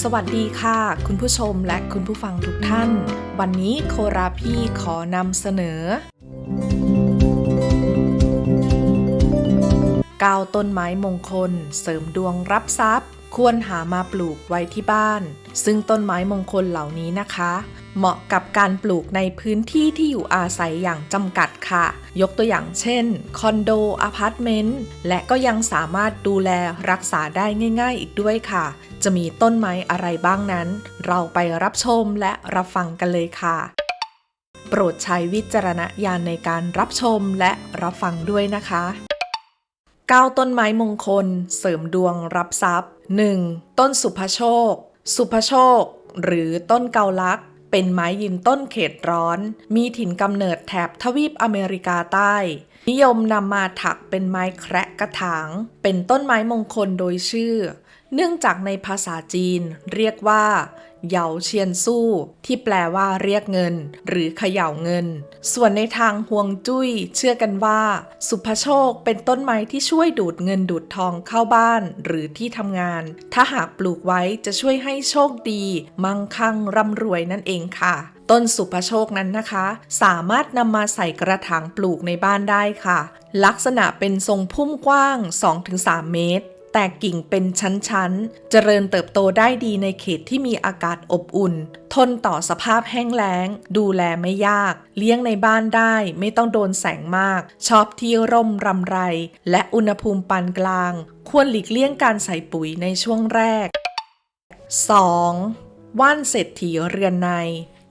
สวัสดีค่ะ คุณผู้ชมและคุณผู้ฟังทุกท่าน วันนี้โคราพี่ขอนำเสนอกาวต้นไม้มงคล เสริมดวงรับทรัพย์ ควรหามาปลูกไว้ที่บ้าน ซึ่งต้นไม้มงคลเหล่านี้นะคะ เหมาะกับการปลูกในพื้นที่ที่อยู่อาศัยอย่างจำกัดค่ะ ยกตัวอย่างเช่น คอนโดอพาร์ตเมนต์ และก็ยังสามารถดูแลรักษาได้ง่าย ๆ อีกด้วยค่ะ จะมีต้นไม้อะไรบ้างนั้น เราไปรับชมและรับฟังกันเลยค่ะ โปรดใช้วิจารณญาณในการรับชมและรับฟังด้วยนะคะ9ต้นไม้มงคล เสริมดวงรับทรัพย์ 1. ต้นสุภโชค สุภโชค หรือต้นเกาลักษ เป็นไม้ยืนต้นเขตร้อน มีถิ่นกำเนิดแถบทวีปอเมริกาใต้ นิยมนำมาถักเป็นไม้แคระกระถาง เป็นต้นไม้มงคลโดยชื่อ เนื่องจากในภาษาจีนเรียกว่า เยาเชียนสู้ ที่แปลว่าเรียกเงิน หรือเขย่าเงิน ส่วนในทางฮวงจุ้ย เชื่อกันว่า สุภโชคเป็นต้นไม้ที่ช่วยดูดเงินดูดทองเข้าบ้าน หรือที่ทำงาน ถ้าหากปลูกไว้จะช่วยให้โชคดี มั่งคั่งร่ำรวยนั่นเองค่ะต้นสุภโชคนั้นนะคะ สามารถนำมาใส่กระถางปลูกในบ้านได้ค่ะ ลักษณะเป็นทรงพุ่มกว้าง 2-3 เมตร แตกกิ่งเป็นชั้นๆ เจริญเติบโตได้ดีในเขตที่มีอากาศอบอุ่น ทนต่อสภาพแห้งแล้ง ดูแลไม่ยาก เลี้ยงในบ้านได้ไม่ต้องโดนแสงมาก ชอบที่ร่มรำไร และอุณหภูมิปานกลาง ควรหลีกเลี่ยงการใส่ปุ๋ยในช่วงแรก 2. ว่านเศรษฐีเรือนใน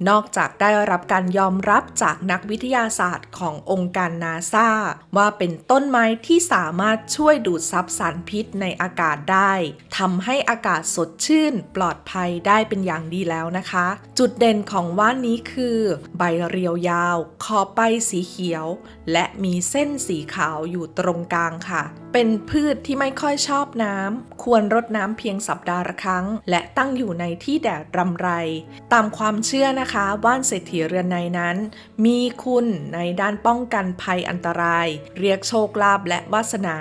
นอกจากได้รับการยอมรับจากนักวิทยาศาสตร์ขององค์การนาซาว่าเป็นต้นไม้ที่สามารถช่วยดูดซับสารพิษในอากาศได้ทำให้อากาศสดชื่น ปลอดภัยได้เป็นอย่างดีแล้วนะคะ จุดเด่นของว่านนี้คือ ใบเรียวยาว ขอบใบสีเขียว และมีเส้นสีขาวอยู่ตรงกลางค่ะ เป็นพืชที่ไม่ค่อยชอบน้ำควรรดน้ำเพียงสัปดาห์ละครั้ง และตั้งอยู่ในที่แดดรำไร ตามความเชื่อนะคะว่านเศรษฐีเรือนในนั้น มีคุณในด้านป้องกันภัยอันตราย เรียกโชคลาภและวาสนา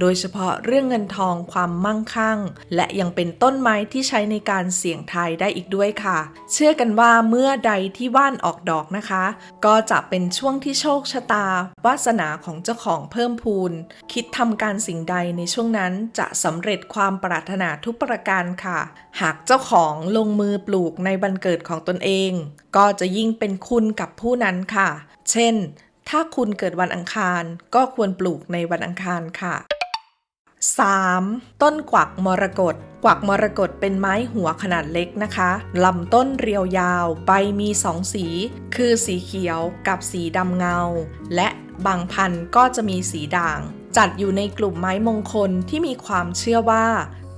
โดยเฉพาะเรื่องเงินทองความมั่งคั่ง และยังเป็นต้นไม้ที่ใช้ในการเสี่ยงทายได้อีกด้วยค่ะ เชื่อกันว่าเมื่อใดที่ว่านออกดอกนะคะ ก็จะเป็นช่วงที่โชคชะตาวาสนาของเจ้าของเพิ่มพูน คิดทำการสิ่งใดในช่วงนั้นจะสำเร็จความปรารถนาทุกประการค่ะ หากเจ้าของลงมือปลูกในวันเกิดของตนเองก็จะยิ่งเป็นคุณกับผู้นั้นค่ะ เช่น ถ้าคุณเกิดวันอังคารก็ควรปลูกในวันอังคารค่ะ 3. ต้นกวักมรกตกวักมรกตเป็นไม้หัวขนาดเล็กนะคะ ลำต้นเรียวยาว ใบมีสองสี คือสีเขียวกับสีดำเงา และบางพันธุ์ก็จะมีสีด่าง จัดอยู่ในกลุ่มไม้มงคลที่มีความเชื่อว่า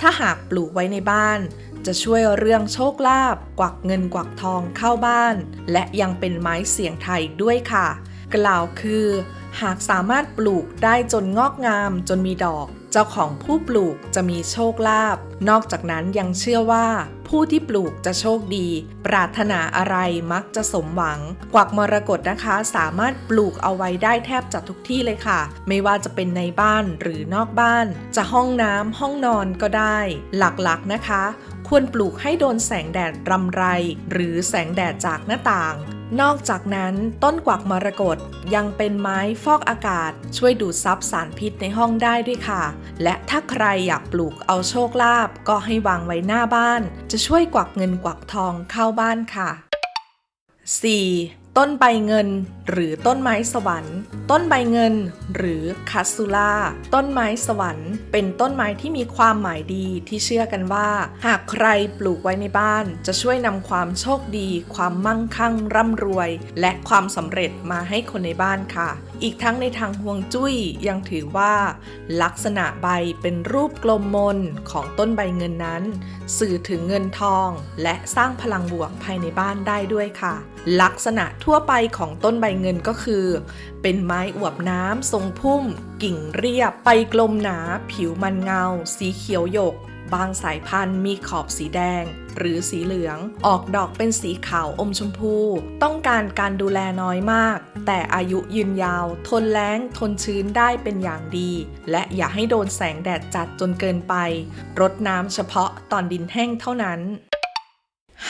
ถ้าหากปลูกไว้ในบ้าน จะช่วยเรื่องโชคลาภกวักเงินกวักทองเข้าบ้าน และยังเป็นไม้เสียงไทยด้วยค่ะ กล่าวคือ หากสามารถปลูกได้จนงอกงามจนมีดอก เจ้าของผู้ปลูกจะมีโชคลาภนอกจากนั้นยังเชื่อว่า ผู้ที่ปลูกจะโชคดี ปรารถนาอะไรมักจะสมหวัง กวักมรกตนะคะ สามารถปลูกเอาไว้ได้แทบจะทุกที่เลยค่ะ ไม่ว่าจะเป็นในบ้านหรือนอกบ้าน จะห้องน้ำห้องนอนก็ได้ หลักๆนะคะ ควรปลูกให้โดนแสงแดดรำไร หรือแสงแดดจากหน้าต่าง นอกจากนั้นต้นกวักมรกตยังเป็นไม้ฟอกอากาศ ช่วยดูดซับสารพิษในห้องได้ด้วยค่ะ และถ้าใครอยากปลูกเอาโชคลาภก็ให้วางไว้หน้าบ้าน จะช่วยกวักเงินกวักทองเข้าบ้านค่ะ 4. ต้นใบเงิน หรือต้นไม้สวรรค์ ต้นใบเงิน หรือคัสซูล่าต้นไม้สวรรค์ เป็นต้นไม้ที่มีความหมายดีที่เชื่อกันว่า หากใครปลูกไว้ในบ้าน จะช่วยนำความโชคดี ความมั่งคั่ง ร่ำรวย และความสำเร็จมาให้คนในบ้านค่ะ อีกทั้งในทางฮวงจุ้ยยังถือว่า ลักษณะใบเป็นรูปกลมมนของต้นใบเงินนั้น สื่อถึงเงินทอง และสร้างพลังบวกภายในบ้านได้ด้วยค่ะ ลักษณะทั่วไปของต้นใบเงินก็คือ เป็นไม้อวบน้ำทรงพุ่ม กิ่งเรียบใบกลมหนา ผิวมันเงา สีเขียวหยก บางสายพันธุ์มีขอบสีแดง หรือสีเหลือง ออกดอกเป็นสีขาวอมชมพู ต้องการการดูแลน้อยมาก แต่อายุยืนยาว ทนแล้ง ทนชื้นได้เป็นอย่างดี และอย่าให้โดนแสงแดดจัดจนเกินไป รดน้ำเฉพาะตอนดินแห้งเท่านั้น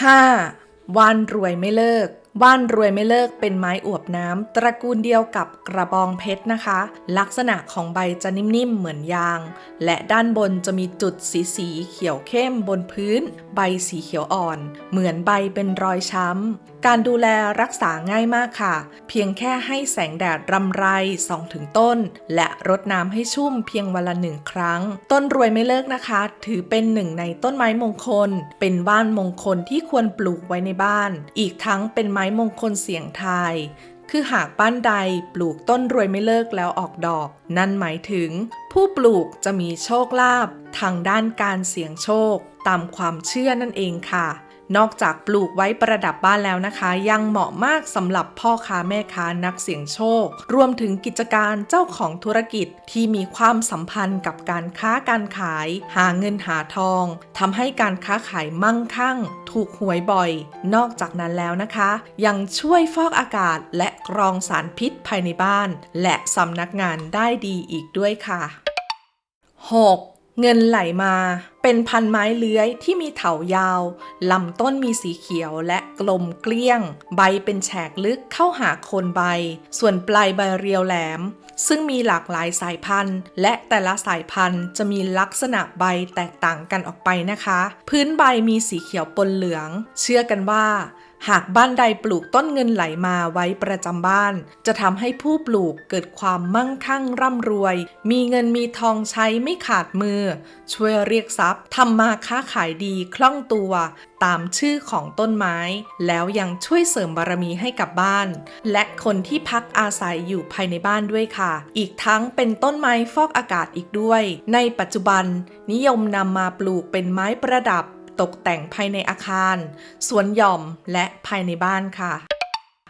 5. ว่านรวยไม่เลิก ว่านรวยไม่เลิกเป็นไม้อวบน้ำตระกูลเดียวกับกระบองเพชรนะคะ ลักษณะของใบจะนิ่มๆเหมือนยาง และด้านบนจะมีจุดสีสีเขียวเข้มบนพื้น ใบสีเขียวอ่อน เหมือนใบเป็นรอยช้ำ การดูแลรักษาง่ายมากค่ะ เพียงแค่ให้แสงแดดรำไรส่องถึงต้น และรดน้ำให้ชุ่มเพียงวันละหนึ่งครั้ง ต้นรวยไม่เลิกนะคะ ถือเป็นหนึ่งในต้นไม้มงคล เป็นว่านมงคลที่ควรปลูกไว้ในบ้าน อีกทั้งเป็นไม้มงคลเสียงทาย คือหากบ้านใดปลูกต้นรวยไม่เลิกแล้วออกดอก นั่นหมายถึง ผู้ปลูกจะมีโชคลาภทางด้านการเสี่ยงโชค ตามความเชื่อนั่นเองค่ะ นอกจากปลูกไว้ประดับบ้านแล้วนะคะ ยังเหมาะมากสำหรับพ่อค้าแม่ค้านักเสี่ยงโชค รวมถึงกิจการเจ้าของธุรกิจที่มีความสัมพันธ์กับการค้าการขาย หาเงินหาทองทำให้การค้าขายมั่งคั่ง ถูกหวยบ่อย นอกจากนั้นแล้วนะคะ ยังช่วยฟอกอากาศและกรองสารพิษภายในบ้าน และสำนักงานได้ดีอีกด้วยค่ะ 6. เงินไหลมา เป็นพันไม้เลื้อยที่มีเถายาว ลำต้นมีสีเขียวและกลมเกลี้ยง ใบเป็นแฉกลึกเข้าหาโคนใบ ส่วนปลายใบเรียวแหลม ซึ่งมีหลากหลายสายพันธุ์ และแต่ละสายพันธุ์จะมีลักษณะใบแตกต่างกันออกไปนะคะ พื้นใบมีสีเขียวปนเหลือง เชื่อกันว่า หากบ้านใดปลูกต้นเงินไหลมาไว้ประจำบ้าน จะทำให้ผู้ปลูกเกิดความมั่งคั่งร่ำรวย มีเงินมีทองใช้ไม่ขาดมือ ช่วยเรียกทรัพย์ทำมาค้าขายดีคล่องตัว ตามชื่อของต้นไม้ แล้วยังช่วยเสริมบารมีให้กับบ้าน และคนที่พักอาศัยอยู่ภายในบ้านด้วยค่ะ อีกทั้งเป็นต้นไม้ฟอกอากาศอีกด้วย ในปัจจุบันนิยมนำมาปลูกเป็นไม้ประดับ ตกแต่งภายในอาคาร สวนหย่อมและภายในบ้านค่ะ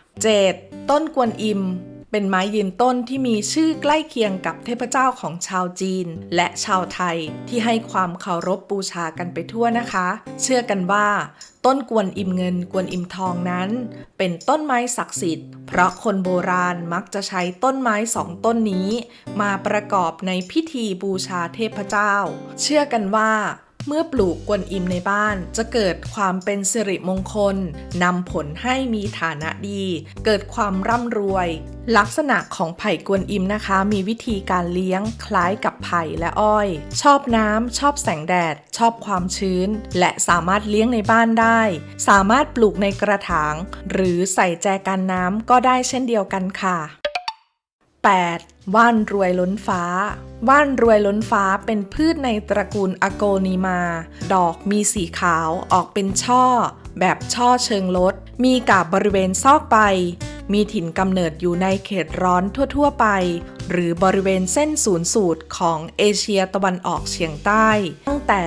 7. ต้นกวนอิม เป็นไม้ยืนต้นที่มีชื่อใกล้เคียงกับเทพเจ้าของชาวจีน และชาวไทยที่ให้ความเคารพบูชากันไปทั่วนะคะ เชื่อกันว่า ต้นกวนอิมเงินกวนอิมทองนั้น เป็นต้นไม้ศักดิ์สิทธิ์ เพราะคนโบราณมักจะใช้ต้นไม้สองต้นนี้ มาประกอบในพิธีบูชาเทพเจ้า เชื่อกันว่า เมื่อปลูกกวนอิมในบ้านจะเกิดความเป็นสิริมงคลนำผลให้มีฐานะดี เกิดความร่ำรวย ลักษณะของไผ่กวนอิมนะคะ มีวิธีการเลี้ยงคล้ายกับไผ่และอ้อย ชอบน้ำชอบแสงแดด ชอบความชื้น และสามารถเลี้ยงในบ้านได้ สามารถปลูกในกระถาง หรือใส่แจกันน้ำก็ได้เช่นเดียวกันค่ะ 8. ว่านรวยล้นฟ้า ว่านรวยล้นฟ้าเป็นพืชในตระกูลอโกนีมา ดอกมีสีขาวออกเป็นช่อ แบบช่อเชิงลด มีกาบบริเวณซอกใบ มีถิ่นกำเนิดอยู่ในเขตร้อนทั่ว ๆ ไป หรือบริเวณเส้นศูนย์สูตรของเอเชียตะวันออกเฉียงใต้ ตั้งแต่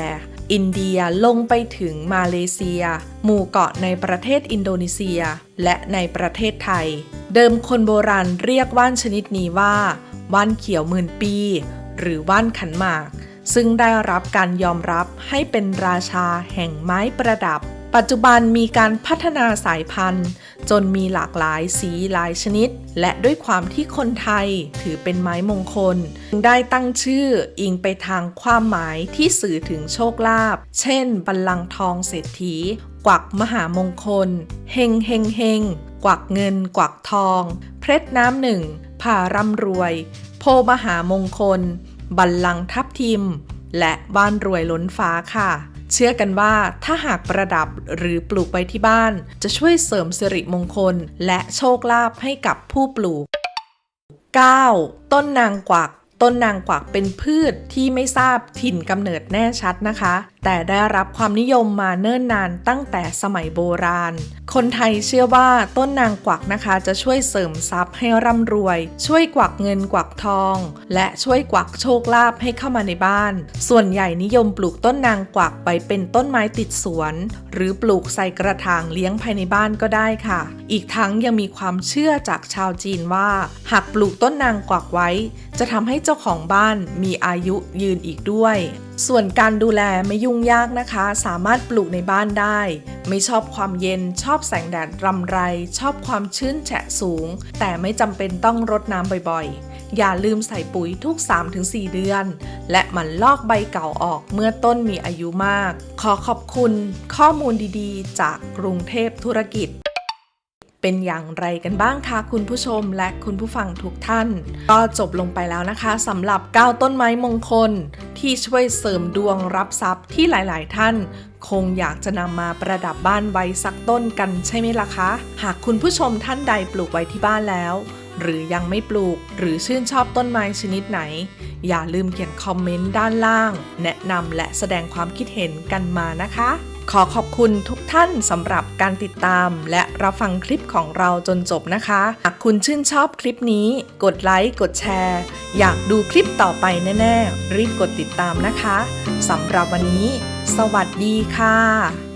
อินเดียลงไปถึงมาเลเซีย หมู่เกาะในประเทศอินโดนีเซีย และในประเทศไทย เดิมคนโบราณเรียกว่านชนิดนี้ว่า ว่านเขียวหมื่นปี หรือว่านขันหมาก ซึ่งได้รับการยอมรับให้เป็นราชาแห่งไม้ประดับ ปัจจุบันมีการพัฒนาสายพันธุ์ จนมีหลากหลายสีหลายชนิด และด้วยความที่คนไทยถือเป็นไม้มงคล ได้ตั้งชื่ออิงไปทางความหมายที่สื่อถึงโชคลาภ เช่น บัลลังก์ทองเศรษฐี กวักมหามงคล เฮงเฮงเฮงกวักเงิน กวักทอง เพชรน้ำหนึ่งผ่าร่ำรวย มหามงคล บัลลังก์ทับทิม และบ้านรวยล้นฟ้าค่ะ เชื่อกันว่าถ้าหากประดับหรือปลูกไว้ที่บ้าน จะช่วยเสริมสิริมงคล และโชคลาภให้กับผู้ปลูก 9. ต้นนางกวัก ต้นนางกวักเป็นพืชที่ไม่ทราบถิ่นกำเนิดแน่ชัดนะคะ แต่ได้รับความนิยมมาเนิ่นนานตั้งแต่สมัยโบราณ คนไทยเชื่อว่าต้นนางกวักนะคะ จะช่วยเสริมทรัพย์ให้ร่ำรวย ช่วยกวักเงินกวักทอง และช่วยกวักโชคลาภให้เข้ามาในบ้าน ส่วนใหญ่นิยมปลูกต้นนางกวักไปเป็นต้นไม้ติดสวน หรือปลูกใส่กระถางเลี้ยงภายในบ้านก็ได้ค่ะ อีกทั้งยังมีความเชื่อจากชาวจีนว่า หากปลูกต้นนางกวักไว้ จะทำให้เจ้าของบ้านมีอายุยืนอีกด้วย ส่วนการดูแลไม่ยุ่งยากนะคะ สามารถปลูกในบ้านได้ ไม่ชอบความเย็น ชอบแสงแดดรำไร ชอบความชื้นแฉะสูง แต่ไม่จำเป็นต้องรดน้ำบ่อยๆ อย่าลืมใส่ปุ๋ยทุก 3-4 เดือน และหมันลอกใบเก่าออกเมื่อต้นมีอายุมาก ขอขอบคุณข้อมูลดีๆ จากกรุงเทพธุรกิจ เป็นอย่างไรกันบ้างคะคุณผู้ชมและคุณผู้ฟังทุกท่าน ก็จบลงไปแล้วนะคะสำหรับ 9 ต้นไม้มงคล ที่ช่วยเสริมดวงรับทรัพย์ที่หลาย ๆ ท่าน คงอยากจะนำมาประดับบ้านไว้สักต้นกันใช่ไหมล่ะคะ หากคุณผู้ชมท่านใดปลูกไว้ที่บ้านแล้ว หรือยังไม่ปลูกหรือชื่นชอบต้นไม้ชนิดไหน อย่าลืมเขียนคอมเมนต์ด้านล่าง แนะนำและแสดงความคิดเห็นกันมานะคะ ขอขอบคุณทุกท่านสำหรับการติดตาม และรับฟังคลิปของเราจนจบนะคะ หากคุณชื่นชอบคลิปนี้ กดไลค์ กดแชร์ อยากดูคลิปต่อไปแน่ ๆ รีบกดติดตามนะคะสำหรับวันนี้ สวัสดีค่ะ